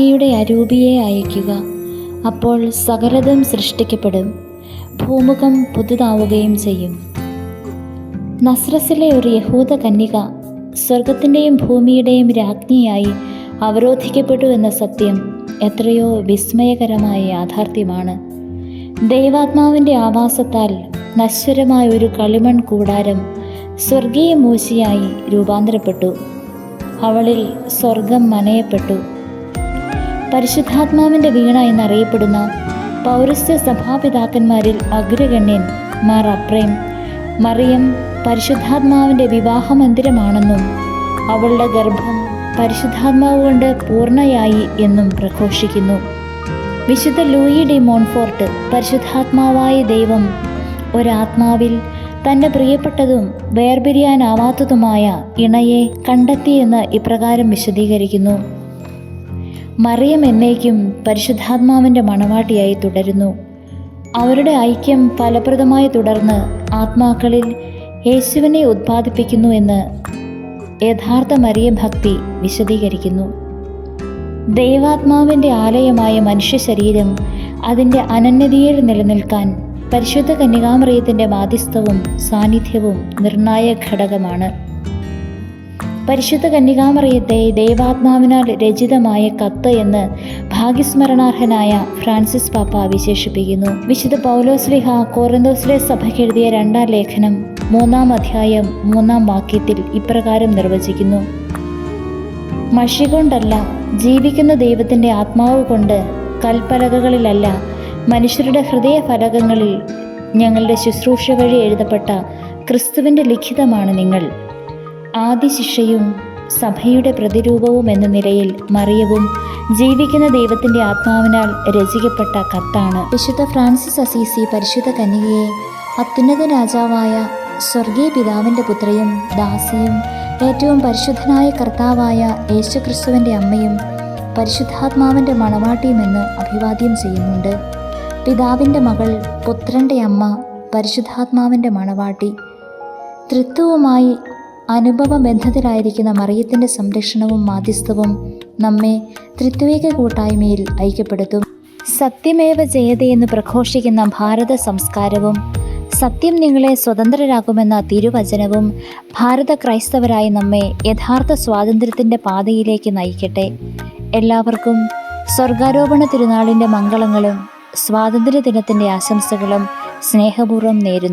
അങ്ങയുടെ അരൂപിയെ അയക്കുക അപ്പോൾ സകലതും സൃഷ്ടിക്കപ്പെടും. ഭൂമുഖം പുതുതാവുകയും ചെയ്യും. നസ്രസിലെ ഒരു യഹൂദ കന്യക സ്വർഗത്തിന്റെയും ഭൂമിയുടെയും രാജ്ഞിയായി അവരോധിക്കപ്പെട്ടു എന്ന സത്യം എത്രയോ വിസ്മയകരമായ യാഥാർത്ഥ്യമാണ്. ദൈവാത്മാവിന്റെ ആവാസത്താൽ നശ്വരമായ ഒരു കളിമൺ കൂടാരം സ്വർഗീയ മൂശിയായി രൂപാന്തരപ്പെട്ടു. അവളിൽ സ്വർഗം മനയപ്പെട്ടു. പരിശുദ്ധാത്മാവിന്റെ വീണ എന്നറിയപ്പെടുന്ന പൗരസ്ത്യ സഭാപിതാക്കന്മാരിൽ അഗ്രഗണ്യൻ മാർ അപ്രേം മറിയം പരിശുദ്ധാത്മാവിന്റെ വിവാഹമന്ദിരമാണെന്നും അവളുടെ ഗർഭം പരിശുദ്ധാത്മാവ് കൊണ്ട് പൂർണയായി എന്നും പ്രഘോഷിക്കുന്നു. വിശുദ്ധ ലൂയി ഡി മോൺഫോർട്ട് പരിശുദ്ധാത്മാവായ ദൈവം ഒരാത്മാവിൽ തന്റെ പ്രിയപ്പെട്ടതും വേർപിരിയാനാവാത്തതുമായ ഇണയെ കണ്ടെത്തിയെന്ന് ഇപ്രകാരം വിശദീകരിക്കുന്നു. മറിയം എന്നേക്കും പരിശുദ്ധാത്മാവിന്റെ മണവാട്ടിയായി തുടരുന്നു. അവരുടെ ഐക്യം ഫലപ്രദമായി തുടർന്ന് ആത്മാക്കളിൽ യേശുവിനെ ഉത്പാദിപ്പിക്കുന്നു എന്ന് യഥാർത്ഥ മറിയ ഭക്തി വിശദീകരിക്കുന്നു. ദൈവാത്മാവിന്റെ ആലയമായ മനുഷ്യ ശരീരം അതിന്റെ അനന്യതയിൽ നിലനിൽക്കാൻ പരിശുദ്ധ കന്യകാമറിയത്തിന്റെ മാധ്യസ്ഥവും സാന്നിധ്യവും നിർണായക ഘടകമാണ്. പരിശുദ്ധ കന്യകാമറിയത്തെ ദൈവാത്മാവിനാൽ രചിതമായ കത്ത് എന്ന് ഭാഗ്യസ്മരണാർഹനായ ഫ്രാൻസിസ് പാപ്പ വിശേഷിപ്പിക്കുന്നു. വിശുദ്ധ പൗലോസ്ലിഹ കോറന്തോസിലെ സഭയ്ക്ക് എഴുതിയ രണ്ടാം ലേഖനം മൂന്നാം അധ്യായം മൂന്നാം വാക്യത്തിൽ ഇപ്രകാരം നിർവചിക്കുന്നു. മഷി കൊണ്ടല്ല ജീവിക്കുന്ന ദൈവത്തിന്റെ ആത്മാവ് കൊണ്ട് കൽപ്പലകകളിലല്ല മനുഷ്യരുടെ ഹൃദയ ഫലകങ്ങളിൽ ഞങ്ങളുടെ ശുശ്രൂഷ വഴി എഴുതപ്പെട്ട ക്രിസ്തുവിന്റെ ലിഖിതമാണ് നിങ്ങൾ. ആദ്യ ശിക്ഷയും സഭയുടെ പ്രതിരൂപവും എന്ന നിലയിൽ മറിയവും ജീവിക്കുന്ന ദൈവത്തിന്റെ ആത്മാവിനാൽ രചിക്കപ്പെട്ട കത്താണ്. വിശുദ്ധ ഫ്രാൻസിസ് അസീസി പരിശുദ്ധ കന്യകയെ അത്യുന്നത രാജാവായ സ്വർഗീയ പിതാവിന്റെ പുത്രയും ദാസിയും ഏറ്റവും പരിശുദ്ധനായ കർത്താവായ യേശുക്രിസ്തുവിന്റെ അമ്മയും പരിശുദ്ധാത്മാവിന്റെ മണവാട്ടിയുമെന്ന് അഭിവാദ്യം ചെയ്യുന്നുണ്ട്. പിതാവിന്റെ മകൾ പുത്രന്റെ അമ്മ പരിശുദ്ധാത്മാവിന്റെ മണവാട്ടി. തൃത്വവുമായി അനുഭവ ബന്ധത്തിലായിരിക്കുന്ന മറിയത്തിന്റെ സംരക്ഷണവും മാധ്യസ്ഥവും നമ്മെ ത്രിത്വേക കൂട്ടായ്മയിൽ ഐക്യപ്പെടുത്തും. സത്യമേവ ജയതയെന്ന് പ്രഘോഷിക്കുന്ന ഭാരത സംസ്കാരവും സത്യം നിങ്ങളെ സ്വതന്ത്രരാക്കുമെന്ന തിരുവചനവും ഭാരത ക്രൈസ്തവരായി നമ്മെ യഥാർത്ഥ സ്വാതന്ത്ര്യത്തിന്റെ പാതയിലേക്ക് നയിക്കട്ടെ. എല്ലാവർക്കും സ്വർഗാരോപണ തിരുനാളിന്റെ മംഗളങ്ങളും സ്വാതന്ത്ര്യ ദിനത്തിന്റെ ആശംസകളും സ്നേഹപൂർവം നേരുന്നു.